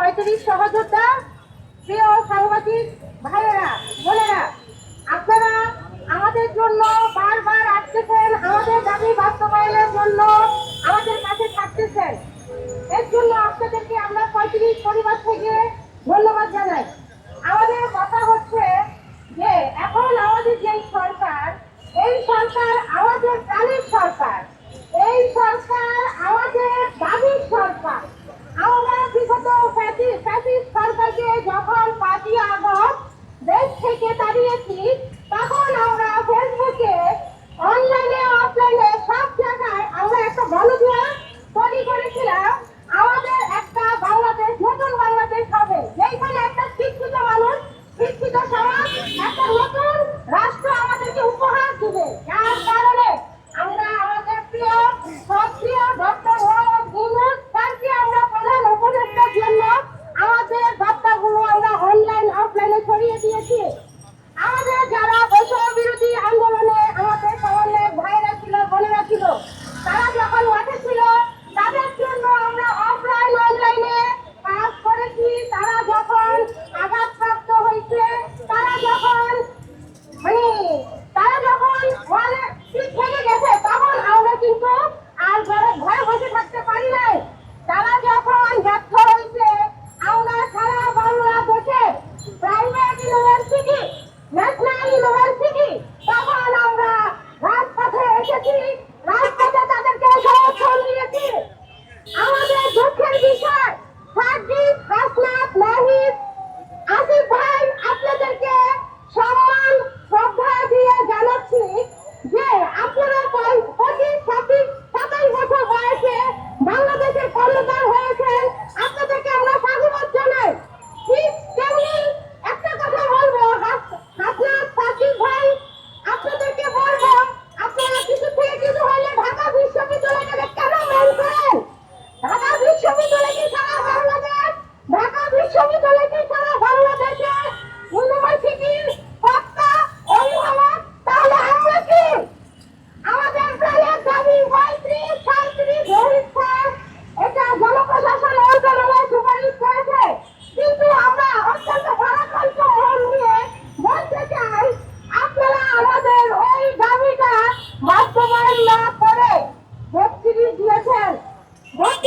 পঁয়ত্রিশ সহযোদ্ধা প্রিয় সাংবাদিক ভাইয়েরা, বোনেরা, আপনারা আমাদের জন্য বারবার আসতেছেন, আমাদের দাবি বাস্তবায়নের জন্য আমাদের কাছে থাকতেছেন। এর জন্য আপনাদেরকে আমরা পঁয়ত্রিশ পরিবার থেকে ধন্যবাদ জানাই। আমাদের কথা হচ্ছে বাস্তবায়ন না করে ভোট দিয়েছেন। ভোট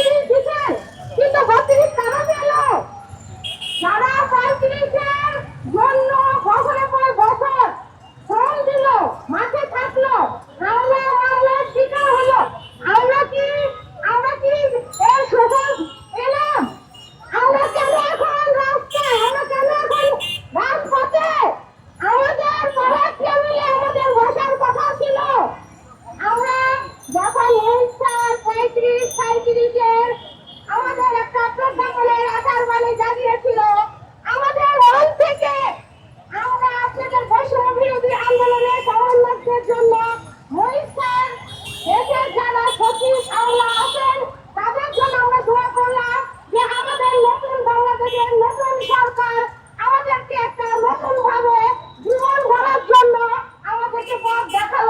পথ দেখাল।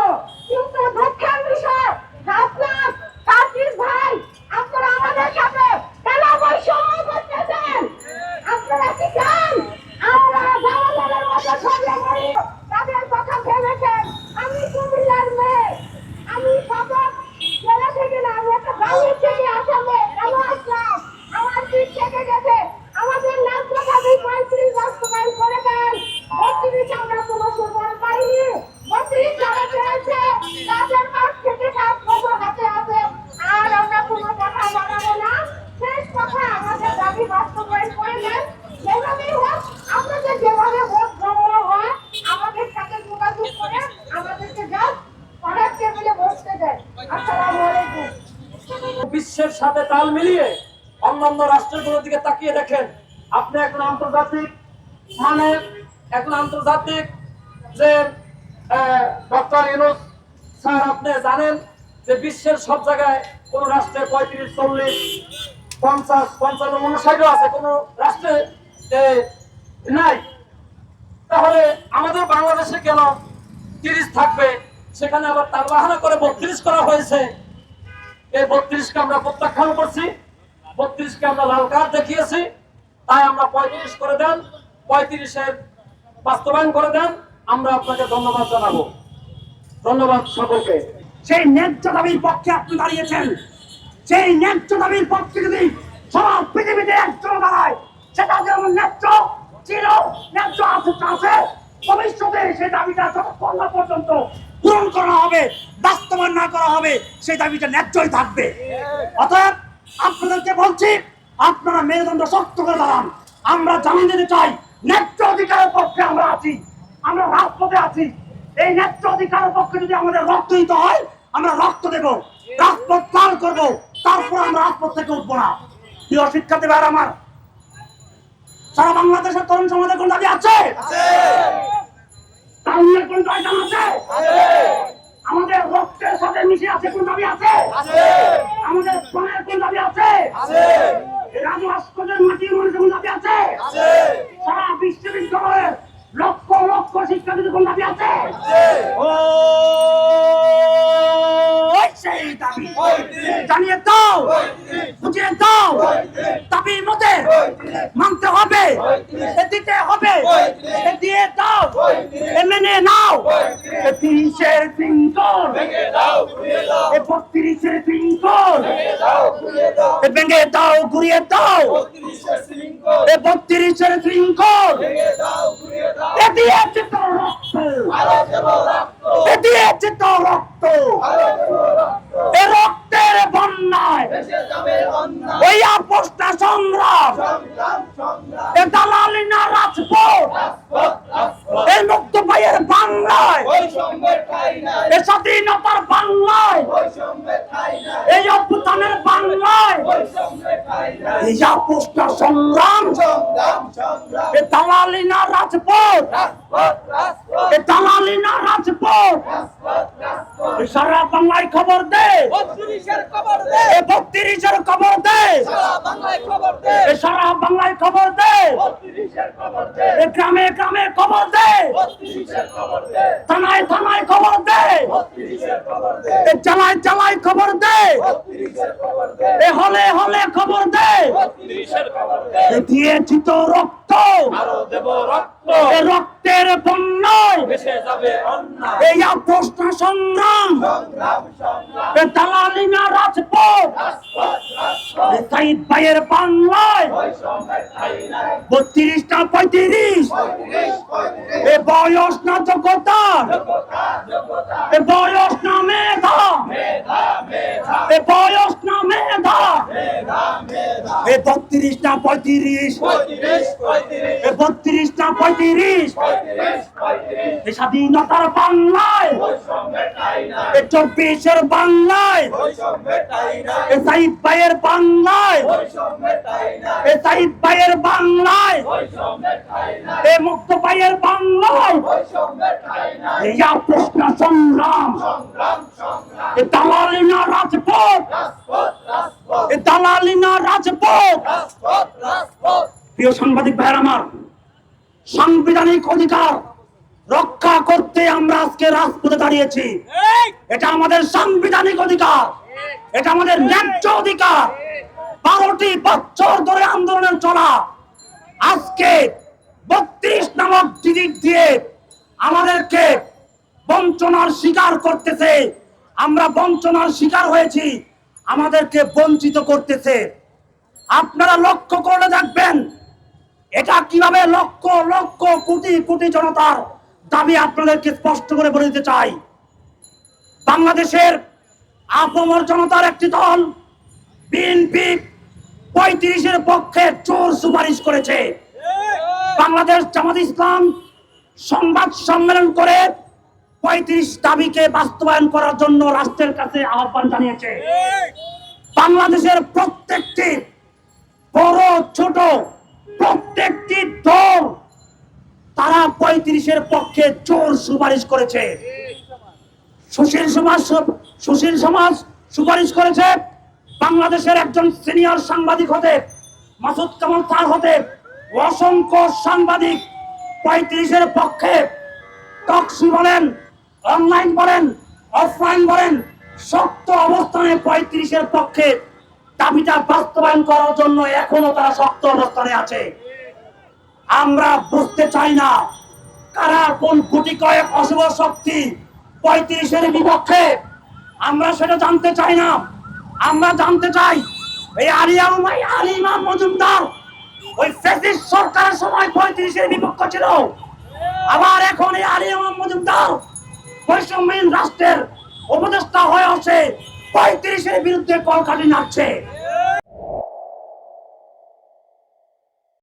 তাল মিলিয়ে অন্যান্য রাষ্ট্রগুলোর দিকে তাকিয়ে দেখেন, আপনি এখন আন্তর্জাতিক মানে এখন আন্তর্জাতিক যে ডক্টর ইনুস স্যার, আপনি জানেন যে বিশ্বের সব জায়গায় কোনো রাষ্ট্রে পঁয়ত্রিশ, চল্লিশ, পঞ্চাশ, পঞ্চান্ন, উনষাটও আছে, কোনো রাষ্ট্রে নাই। তাহলে আমাদের বাংলাদেশে কেন তিরিশ থাকবে? সেখানে আবার তার বাহানা করে বত্রিশ করা হয়েছে। এই বত্রিশকে আমরা প্রত্যাখ্যান করছি। বত্রিশকে আমরা লাল কার্ড দেখিয়েছি। তাই আমরা পঁয়ত্রিশ করে দেন, পঁয়ত্রিশের বাস্তবায়ন করে দেন। আমরা আপনাকে ধন্যবাদ জানাব। ধন্যবাদ সকলকে। সেই ন্যায্য দাবির পক্ষে আপনি দাঁড়িয়েছেন সেই ন্যায্য দাবির পক্ষে যদি সব পৃথিবীতে একজন দাঁড়ায় সেটা যেমন ন্যায্য ছিল ন্যায্য আছে আছে, ভবিষ্যতে সেই দাবিটা যতক্ষণ পর্যন্ত পূরণ করা হবে, বাস্তবায়ন না করা হবে, সেই দাবিটা ন্যায্যই থাকবে। অতএব আপনাদেরকে বলছি, আপনারা মেরুদণ্ড শক্ত করে দাঁড়ান। আমরা জানিয়ে দিতে চাই, ন্যায্য অধিকারের পক্ষে আমরা আছি, আমরা রাজপথে আছি। এই ন্যায্য অধিকারের পক্ষে যদি আমাদের রক্ত দিতে হয়, আমরা রক্ত দেব, রাজপথ পার করব, তারপর আমরা রাজপথ থেকে উঠবো না। প্রিয় শিক্ষার্থী ভাইয়ের আমার, সারা বাংলাদেশের তরুণ সমাজের কোন দাবি আছে। কোন আছে? আমাদের রক্তের সাথে মিশে আছে কোন দাবি আছে? আমাদের প্রাণের কোন দাবি আছে রাজু ভাস্করের মাটির মানুষের কোন দাবি আছে সারা বিশ্ববিদ্যালয়ের লক্ষ লক্ষ শিক্ষার্থীদের কোন দাবি আছে ওই সেই দাবি জানিয়ে দাও বুঝিয়ে দাও দাবি মতে মানতে হবে এ দিতে হবে এ দিয়ে দাও এ মেনে নাও এ তিরিশের পিঙ্কল এ বত্রিশের শৃঙ্খল। এ ভেঙে দাও ঘুরিয়ে দাও। এ বত্রিশের শৃঙ্খল। এ দিয়েছে তো রক্ত এ দিয়েছে তো রক্ত এ রক্তের বন্যায় ওই আপোষটা সংগ্রাম এ দালালি না রাজপথ এ মুক্ত ভাইয়ের বাংলায় এ স্বাধীনতার বাংলায় এই অভ্যুত্থানের বাংলায় এই আপোষটা সংগ্রাম। এ দালালি না রাজপথ। এ দালালি না রাজপথ। সারা বাংলায় খবর দে। এ বত্রিশের খবর দে। এ সারা বাংলায় খবর দে। এ গ্রামে গ্রামে খবর দে। থানায় থানায় খবর দে। এ চালায় চালায় খবর দে এ হলে হলে খবর দে এ রক্ত। রক্তের বন্যায়। এই আপোষটা সংগ্রাম। এ দালালি না রাজপথ। সাইদ ভাইয়ের বাংলায়। বত্রিশটা পঁয়ত্রিশ। এ বয়স না যোগ্যতা এ বয়স না মেধা এ বয়স না মেধা এ বত্রিশ না পঁয়ত্রিশ। বত্রিশ না পঁয়ত্রিশ স্বাধীনতার বাংলায়। চব্বিশের বাংলায়। এ সাইদ ভাইয়ের বাংলায়। সাইদ ভাইয়ের বাংলায়। এ মুক্ত ভাইয়ের বাংলায়। এই প্রশ্ন সংগ্রাম। এ দালালি না রাজপথ। এ দালালি না রাজপথ। প্রিয় সাংবাদিক ভাইয়ের আমার সাংবিধানিক অধিকার রক্ষা করতে আমরা আজকে রাজপথে দাঁড়িয়েছি। এটা আমাদের সাংবিধানিক অধিকার। এটা আমাদের ন্যায্য অধিকার। বারোটি বছর ধরে আন্দোলনের চলা। আজকে বত্রিশ নামক দিদিক দিয়ে আমাদেরকে বঞ্চনার শিকার করতেছে। আমরা বঞ্চনার শিকার হয়েছি, আমাদেরকে বঞ্চিত করতেছে। আপনারা লক্ষ্য করে দেখবেন, এটা কীভাবে লক্ষ লক্ষ কোটি কোটি জনতার দাবি আপনাদেরকে স্পষ্ট করে বলে দিতে চাই। বাংলাদেশের আপমর জনতার একটি দল, বিএনপি পঁয়ত্রিশের পক্ষে চোর সুপারিশ করেছে। বাংলাদেশ জামাত ইসলাম সংবাদ সম্মেলন করে পঁয়ত্রিশ দাবিকে বাস্তবায়ন করার জন্য রাষ্ট্রের কাছে আহ্বান জানিয়েছে। বাংলাদেশের প্রত্যেকটি বড়, ছোট প্রত্যেকটি দল তারা পঁয়ত্রিশের পক্ষে জোর সুপারিশ করেছে। সুশীল সমাজ সুশীল সমাজ সুপারিশ করেছে। বাংলাদেশের একজন সিনিয়র সাংবাদিক হতে, মাসুদ কামাল স্যার হতে অসংখ্য সাংবাদিক পঁয়ত্রিশের পক্ষে টকশি বলেন, অনলাইন বলেন, অফলাইন বলেন, শক্ত অবস্থানে পঁয়ত্রিশের পক্ষে দাবিটা বাস্তবায়ন করার জন্য এখনও তারা শক্ত অবস্থানে আছে। আমরা বুঝতে চাই না কারা কোন গুটি কয়েক অশুভ শক্তি পঁয়ত্রিশের বিপক্ষে, আমরা সেটা জানতে চাই না। আমরা জানতে চাই, এই আলিয়া উমাই আলিমা মজুমদার, ওই ফেসিস সরকারের সময় পঁয়ত্রিশের বিপক্ষ ছিল। আবার এখন এই আলিমা মজুমদার বৈষম্যহীন রাষ্ট্রের উপদেষ্টা হয়ে আছে পঁয়ত্রিশের বিরুদ্ধে কলকাঠি নাড়ছে।